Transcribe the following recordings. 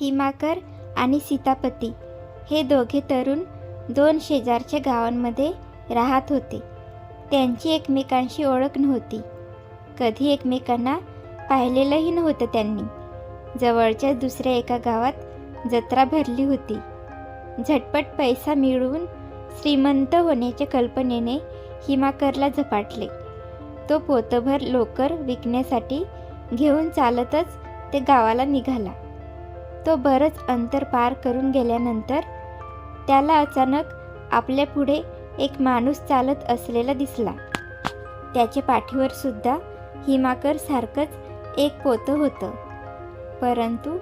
हिमाकर आणि सीतापती हे दोघे तरुण दोन शेजारच्या गावांमध्ये राहत होते. त्यांची एकमेकांशी ओळख नव्हती. कधी एकमेकांना पाहिलेलंही नव्हतं त्यांनी. जवळच्या दुसऱ्या एका गावात जत्रा भरली होती. झटपट पैसा मिळवून श्रीमंत होण्याच्या कल्पनेने हिमाकरला झपाटले. तो पोतभर लोकर विकण्यासाठी घेऊन चालतच ते गावाला निघाला. तो बरंच अंतर पार करून गेल्यानंतर त्याला अचानक आपल्या पुढे एक माणूस चालत असलेला दिसला. त्याच्या पाठीवर सुद्धा हिमाकर सारखंच एक पोतं होतं. परंतु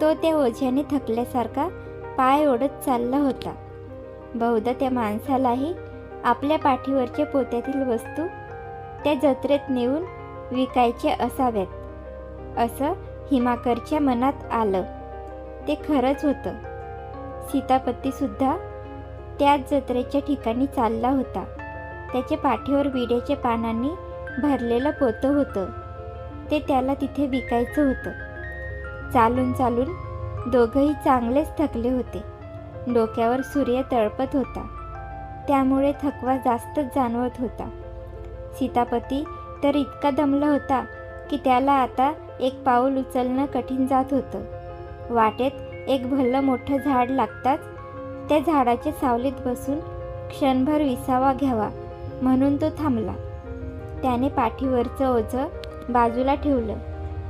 तो त्या ओझ्याने थकल्यासारखा पाय ओढत चालला होता. बहुधा त्या माणसालाही आपल्या पाठीवरच्या पोत्यातील वस्तू त्या जत्रेत नेऊन विकायच्या असाव्यात असं हिमाकरच्या मनात आलं. ते खरंच होतं. सीतापतीसुद्धा त्याच जत्रेच्या ठिकाणी चालला होता. त्याच्या पाठीवर विड्याच्या पानांनी भरलेलं पोतं होतं. ते त्याला तिथे विकायचं होतं. चालून चालून दोघंही चांगलेच थकले होते. डोक्यावर सूर्य तळपत होता. त्यामुळे थकवा जास्तच जाणवत होता. सीतापती तर इतका दमला होता की त्याला आता एक पाऊल उचलणं कठीण जात होतं. वाटेत एक भल्लं मोठं झाड लागताच त्या झाडाच्या सावलीत बसून क्षणभर विसावा घ्यावा म्हणून तो थांबला. त्याने पाठीवरचं ओझं बाजूला ठेवलं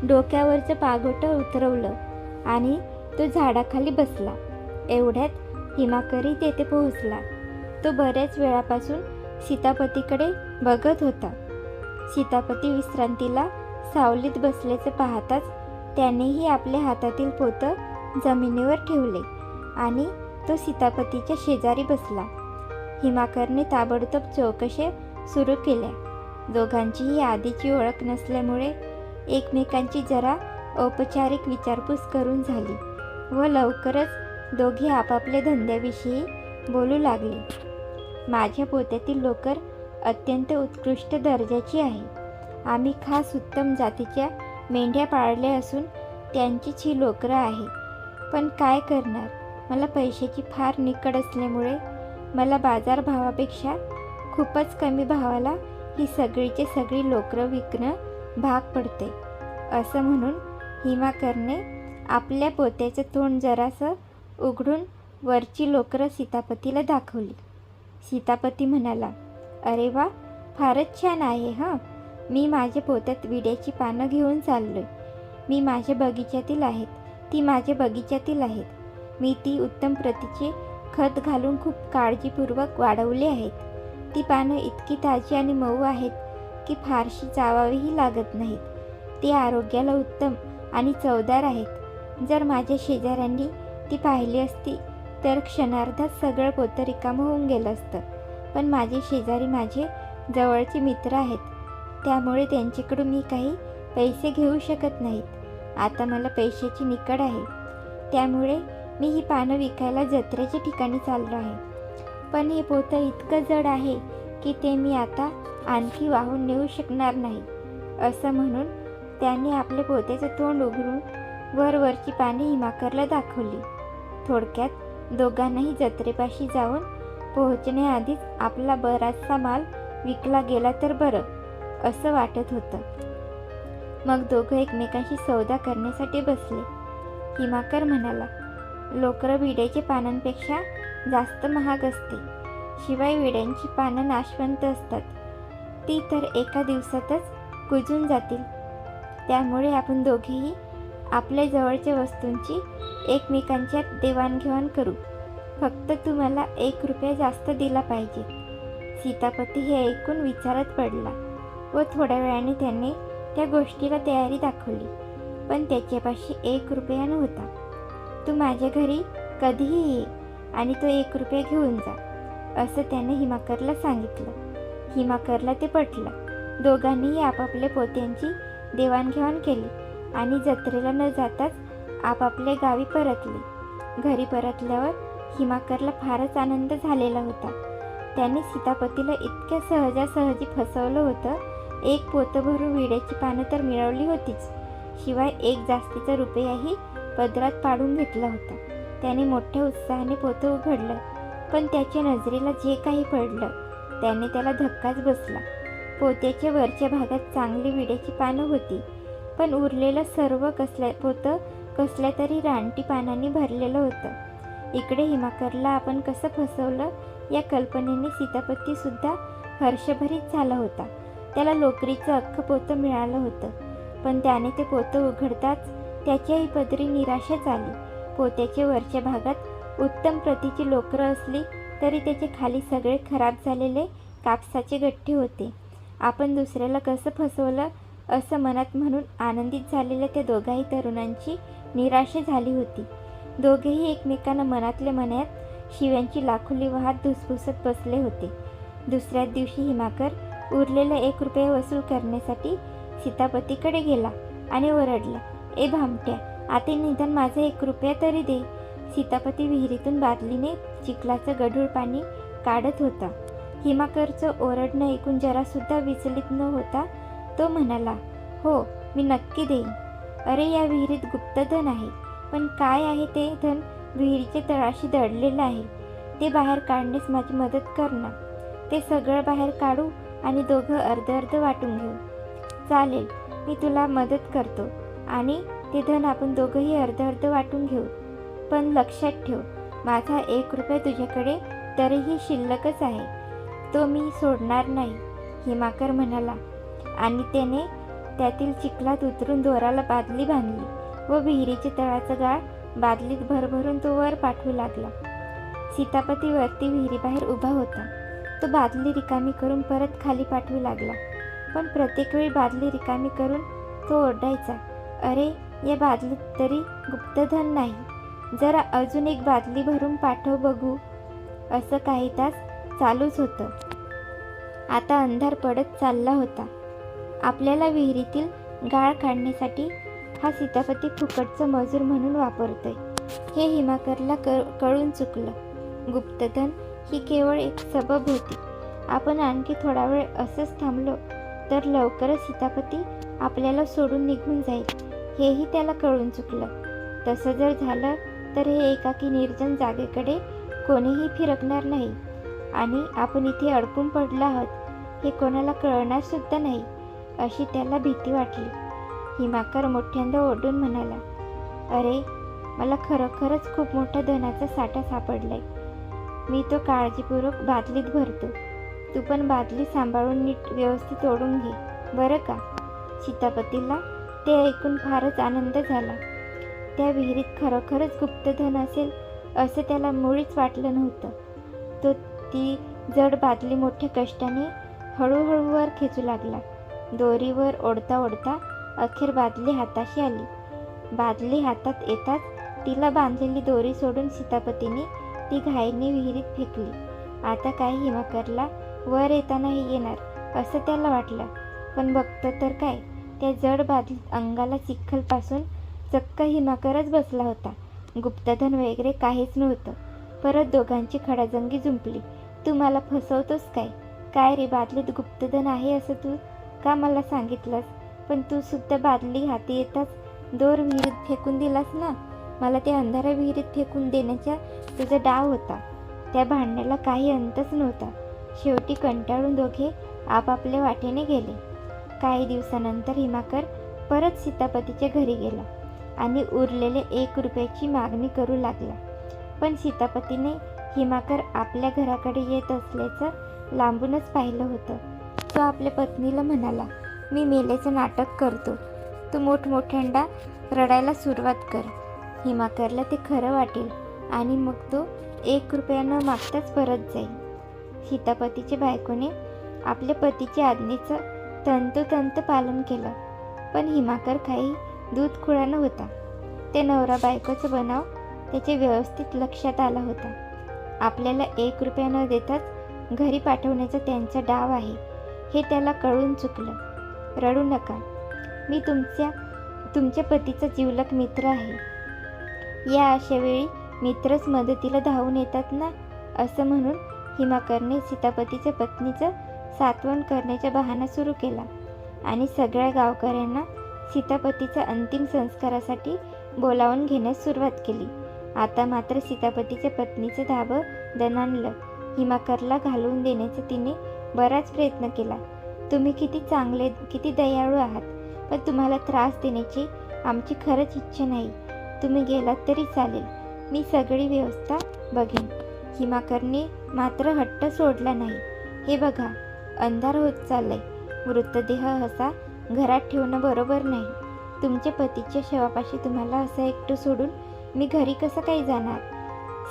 डोक्यावरचं पागोटं उतरवलं आणि तो झाडाखाली बसला. एवढ्यात हिमाकरी तेथे पोहोचला. तो बऱ्याच वेळापासून सीतापतीकडे बघत होता. सीतापती विश्रांतीला सावलीत बसल्याचं पाहताच त्यानेही आपल्या हातातील पोतं जमिनीवर ठेवले आणि तो सीतापतीच्या शेजारी बसला. हिमाकरने ताबडतोब चौकशे सुरू केल्या. दोघांचीही आधीची ओळख नसल्यामुळे एकमेकांची जरा औपचारिक विचारपूस करून झाली व लवकरच दोघे आपापल्या धंद्याविषयी बोलू लागले. माझ्या पोत्यातील लोकर अत्यंत उत्कृष्ट दर्जाची आहे. आम्ही खास उत्तम जातीच्या मेंढ्या पाळल्या असून त्यांचीच ही लोकरं आहे. पण काय करणार? मला पैशाची फार निकड असल्यामुळे मला बाजारभावापेक्षा खूपच कमी भावाला ही सगळीचे सगळी लोकरं विकणं भाग पडते. असं म्हणून हिमाकरने आपल्या पोत्याचं तोंड जरासं उघडून वरची लोकरं सीतापतीला दाखवली. सीतापती म्हणाला अरे वा फारच छान आहे हां. मी माझ्या पोत्यात विड्याची पानं घेऊन चाललोय. मी माझ्या बगीच्यातील आहेत. ती माझ्या बगीच्यातील आहेत. मी ती उत्तम प्रतीचे खत घालून खूप काळजीपूर्वक वाढवली आहेत. ती पानं इतकी ताजी आणि मऊ आहेत की फारशी चावावीही लागत नाहीत. ती आरोग्याला उत्तम आणि चवदार आहेत. जर माझ्या शेजाऱ्यांनी ती पाहिली असती तर क्षणार्धात सगळं पोतं रिकामं होऊन गेलं असतं. पण माझे शेजारी माझे जवळचे मित्र आहेत. त्यामुळे त्यांच्याकडून मी काही पैसे घेऊ शकत नाहीत. आता मला पैशाची निकड आहे. त्यामुळे मी ही पानं विकायला जत्रेच्या ठिकाणी चाललो आहे. पण हे पोतं इतकं जड आहे की ते मी आता आणखी वाहून नेऊ शकणार नाही. असं म्हणून त्याने आपले पोत्याचं तोंड उघडून वरवरची पाने हिमाकरला दाखवली. थोडक्यात दोघांनाही जत्रेपाशी जाऊन पोहोचण्याआधीच आपला बराचसा माल विकला गेला तर बरं. असं वाटत होतं. मग दोघं एकमेकांशी सौदा करण्यासाठी बसले. हिमाकर म्हणाला लोकरं विड्याच्या पानांपेक्षा जास्त महाग असते. शिवाय विड्यांची पानं नाशवंत असतात. ती तर एका दिवसातच कुजून जातील. त्यामुळे आपण दोघेही आपल्या जवळच्या वस्तूंची एकमेकांच्या देवाणघेवाण करू. फक्त तुम्हाला एक रुपया जास्त दिला पाहिजे. सीतापती हे ऐकून विचारात पडला. व थोड्या वेळाने त्याने त्या गोष्टीला तयारी दाखवली. पण त्याच्यापाशी एक रुपया नव्हता. तू माझ्या घरी कधीही ये आणि तो एक रुपया घेऊन जा असं त्याने हिमाकरला सांगितलं. हिमाकरला ते पटलं. दोघांनीही आपापल्या पोत्यांची देवाणघेवाण केली आणि जत्रेला न जाताच आपापल्या गावी परतले. घरी परतल्यावर हिमाकरला फारच आनंद झालेला होता. त्याने सीतापतीला इतक्या सहजासहजी फसवलं होतं एक पोतं भरून विड्याची पानं तर मिळवली होतीच. शिवाय एक जास्तीचा रुपयाही पदरात पाडून घेतला होता. त्याने मोठ्या उत्साहाने पोतं उघडलं पण त्याच्या नजरेला जे काही पडलं त्याने त्याला धक्काच बसला. पोत्याच्या वरच्या भागात चांगली विड्याची पानं होती पण उरलेलं सर्व कसल्या पोतं कसल्या तरी रानटी पानांनी भरलेलं होतं. इकडे हिमाकरला आपण कसं फसवलं या कल्पनेने सीतापतीसुद्धा हर्षभरीत झाला होता. त्याला लोकरीचं अख्खं पोतं मिळालं होतं. पण त्याने ते पोतं उघडताच त्याच्याही पदरी निराशाच आली. पोत्याच्या वरच्या भागात उत्तम प्रतीची लोकरं असली तरी त्याचे खाली सगळे खराब झालेले कापसाचे गठ्ठे होते. आपण दुसऱ्याला कसं फसवलं असं मनात म्हणून आनंदित झालेल्या त्या दोघाही तरुणांची निराशा झाली होती. दोघेही एकमेकांना मनातल्या मनात शिव्यांची लाखोली वाहत धुसफुसत बसले होते. दुसऱ्याच दिवशी हिमाकर उरलेला एक रुपये वसूल करण्यासाठी सीतापतीकडे गेला आणि ओरडला ए भामट्या आता निदान माझा एक रुपया तरी दे. सीतापती विहिरीतून बादलीने चिखलाचं गढूळ पाणी काढत होता. हिमाकरचं ओरडणं ऐकून जरासुद्धा विचलित न होता तो म्हणाला हो मी नक्की देईन. अरे या विहिरीत गुप्तधन आहे पण काय आहे ते धन विहिरीच्या तळाशी दडलेलं आहे ते बाहेर काढण्यास माझी मदत कर ना. ते सगळं बाहेर काढू आणि दोघं अर्ध अर्ध वाटून घेऊ. चालेल मी तुला मदत करतो आणि ते धन आपण दोघंही अर्ध अर्ध वाटून घेऊ. पण लक्षात ठेव माझा एक रुपया तुझ्याकडे तरीही शिल्लकच आहे. तो मी सोडणार नाही हिमाकर म्हणाला. आणि त्याने त्यातील चिखलात उतरून दोराला बादली बांधली व विहिरीच्या तळाचा गाळ बादलीत भरभरून तो वर पाठवू लागला. सीतापती वरती विहिरीबाहेर उभा होता. तो बादली रिकामी करून परत खाली पाठवू लागला. पण प्रत्येक वेळी बादली रिकामी करून तो ओरडायचा अरे या बादलीत तरी गुप्तधन नाही. जरा अजून एक बादली भरून पाठव बघू. असं काही तास चालूच होतं. आता अंधार पडत चालला होता. आपल्याला विहिरीतील गाळ काढण्यासाठी हा सीतापती फुकटचं मजूर म्हणून वापरतोय. हे हिमाकरला क कळून चुकलं. गुप्तधन ही केवळ एक सबब होती. आपण आणखी थोडा वेळ असंच थांबलो तर लवकरच सीतापती आपल्याला सोडून निघून जाईल हेही त्याला कळून चुकलं. तसं जर झालं तर हे एकाकी निर्जन जागेकडे कोणीही फिरकणार नाही. आणि आपण इथे अडकून पडलो आहोत हे कोणाला कळणार सुद्धा नाही अशी त्याला भीती वाटली. हिमाकर मोठ्यांदा ओढून म्हणाला अरे मला खरोखरच खूप मोठा धनाचा साठा सापडलाय. मी तो काळजीपूर्वक बादलीत भरतो. तू पण बादली सांभाळून नीट व्यवस्थित ओढून घे. बरं का? सीतापतीला ते ऐकून फारच आनंद झाला. त्या विहिरीत खरोखरच गुप्तधन असेल असं त्याला मुळीच वाटलं नव्हतं. तो ती जड बादली मोठ्या कष्टाने हळूहळू वर खेचू लागला. दोरीवर ओढता ओढता अखेर बादली हाताशी आली. बादली हातात येताच तिला बांधलेली दोरी सोडून सीतापतीने ती घाईने विहिरीत फेकली. आता काय हिमाकरला वर येतानाही येणार असं त्याला वाटलं. पण बघतं तर काय त्या जड बाधित अंगाला चिखलपासून चक्क हिमाकरच बसला होता. गुप्तधन वगैरे काहीच नव्हतं. परत दोघांची खडाजंगी जुंपली. तू मला फसवतोस काय? काय रे बादलीत गुप्तधन आहे असं तू का मला सांगितलंस? पण तू सुद्धा बादली हाती येताच दोर विहिरीत फेकून दिलास ना? मला ते अंधारा विहिरीत फेकून देण्याचा तुझा डाव होता. त्या भांडण्याला काही अंतच नव्हता. शेवटी कंटाळून दोघे आपापल्या वाटेने गेले. काही दिवसानंतर हिमाकर परत सीतापतीच्या घरी गेला आणि उरलेले एक रुपयाची मागणी करू लागला. पण सीतापतीने हिमाकर आपल्या घराकडे येत असल्याचं लांबूनच पाहिलं होतं. तो आपल्या पत्नीला म्हणाला मी मेल्याचं नाटक करतो. तू मोठमोठ्यांदा रडायला सुरुवात कर. हिमाकरला ते खरं वाटेल आणि मग तो एक रुपया न मागताच परत जाईल. सीतापतीच्या बायकोने आपल्या पतीच्या आज्ञेचं तंतोतंत पालन केलं. पण हिमाकर काही दूध खुळा होता. ते नवरा बायकोचा बनाव त्याच्या व्यवस्थित लक्षात आला होता. आपल्याला एक रुपया न देताच घरी पाठवण्याचा त्यांचा डाव आहे हे त्याला कळून चुकलं. रडू नका. मी तुमच्या तुमच्या पतीचा जिवलक मित्र आहे. या अशा वेळी मित्रच मदतीला धावून येतात ना? असं म्हणून हिमाकरने सीतापतीच्या पत्नीचं सातवण करण्याचा बहाणा सुरू केला. आणि सगळ्या गावकऱ्यांना सीतापतीच्या अंतिम संस्कारासाठी बोलावून घेण्यास सुरुवात केली. आता मात्र सीतापतीच्या पत्नीचं धाबं दणानलं हिमाकरला घालवून देण्याचा तिने बराच प्रयत्न केला. तुम्ही किती चांगले किती दयाळू आहात पण तुम्हाला त्रास देण्याची आमची खरंच इच्छा नाही. तुम्ही गेलात तरी चालेल. मी सगळी व्यवस्था बघेन. हिमाकरने मात्र हट्ट सोडला नाही. हे बघा अंधार होत चाललाय. मृतदेह असा घरात ठेवणं बरोबर नाही. तुमच्या पतीच्या शवापाशी तुम्हाला असं एकटं सोडून मी घरी कसं काही जाणार?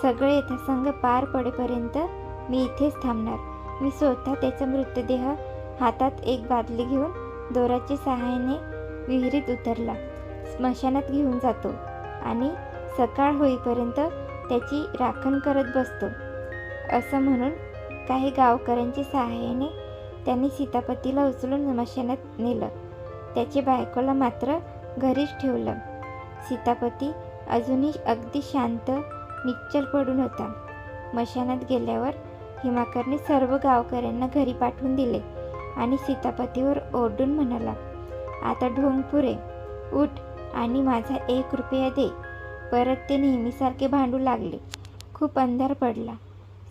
सगळे यथासंग पार पडेपर्यंत मी इथेच थांबणार. मी स्वतः त्याचा मृतदेह हातात एक बादली घेऊन दोराच्या सहाय्याने विहिरीत उतरला. स्मशानात घेऊन जातो. आणि सकाळ होईपर्यंत त्याची राखण करत बसतो. असं म्हणून काही गावकऱ्यांच्या सहाय्याने त्यांनी सीतापतीला उचलून स्मशानात नेलं. त्याच्या बायकोला मात्र घरीच ठेवलं. सीतापती अजूनही अगदी शांत निश्चल पडून होता. मशानात गेल्यावर हिमाकरने सर्व गावकऱ्यांना घरी पाठवून दिले आणि सीतापतीवर ओरडून म्हणाला आता ढोंग पुरे उठ आणि माझा एक रुपया दे. परत ते नेहमीसारखे भांडू लागले. खूप अंधार पडला.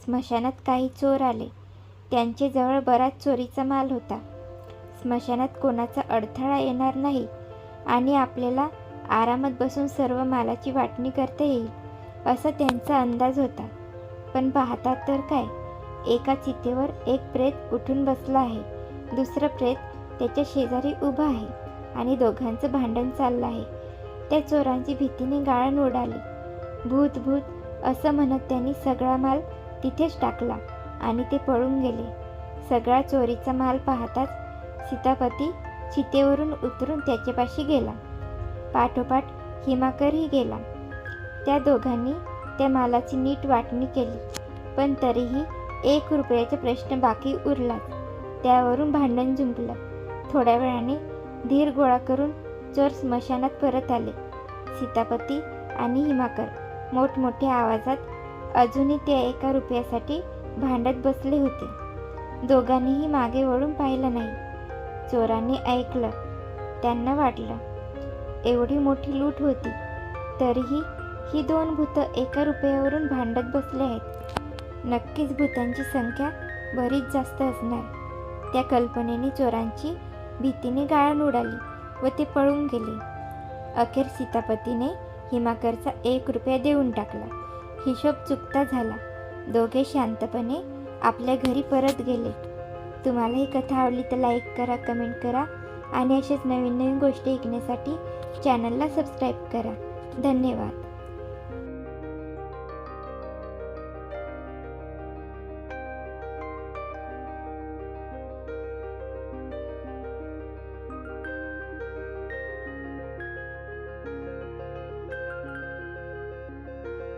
स्मशानात काही चोर आले. त्यांच्याजवळ बराच चोरीचा माल होता. स्मशानात कोणाचा अडथळा येणार नाही आणि आपल्याला आरामात बसून सर्व मालाची वाटणी करता येईल असा त्यांचा अंदाज होता. पण पाहतात तर काय? एका चितेवर एक प्रेत उठून बसला आहे. दुसरं प्रेत त्याच्या शेजारी उभं आहे. आणि दोघांचं भांडण चाललं आहे. त्या चोरांची भीतीने गाळण उडाली भूत भूत असं म्हणत त्यांनी सगळा माल तिथेच टाकला आणि ते पळून गेले. सगळा चोरीचा माल पाहताच सीतापती चितेवरून उतरून त्याच्यापाशी गेला. पाठोपाठ हिमाकरही गेला. त्या दोघांनी त्या मालाची नीट वाटणी केली पण तरीही एक रुपयाचा प्रश्न बाकी उरला त्यावरून भांडण जुंपलं. थोड्या वेळाने धीर गोळा करून चोर स्मशानात परत आले. सीतापती आणि हिमाकर मोठमोठ्या आवाजात अजूनही त्या एका रुपयासाठी भांडत बसले होते. दोघांनीही मागे वळून पाहिलं नाही. चोरांनी ऐकलं त्यांना वाटलं एवढी मोठी लूट होती तरीही ही दोन भूतं एका रुपयावरून भांडत बसले आहेत. नक्कीच भूतांची संख्या बरीच जास्त असणार. त्या कल्पनेने चोरांची भीतीने गाळण उडाली व ते पळून गेले. अखेर सीतापतीने हिमाकरचा एक रुपया देऊन टाकला. हिशोब चुकता झाला. दोघे शांतपणे आपल्या घरी परत गेले. तुम्हाला ही कथा आवडली तर लाईक करा कमेंट करा आणि असेच नवीन नवीन गोष्टी ऐकण्यासाठी चॅनलला सबस्क्राईब करा. धन्यवाद.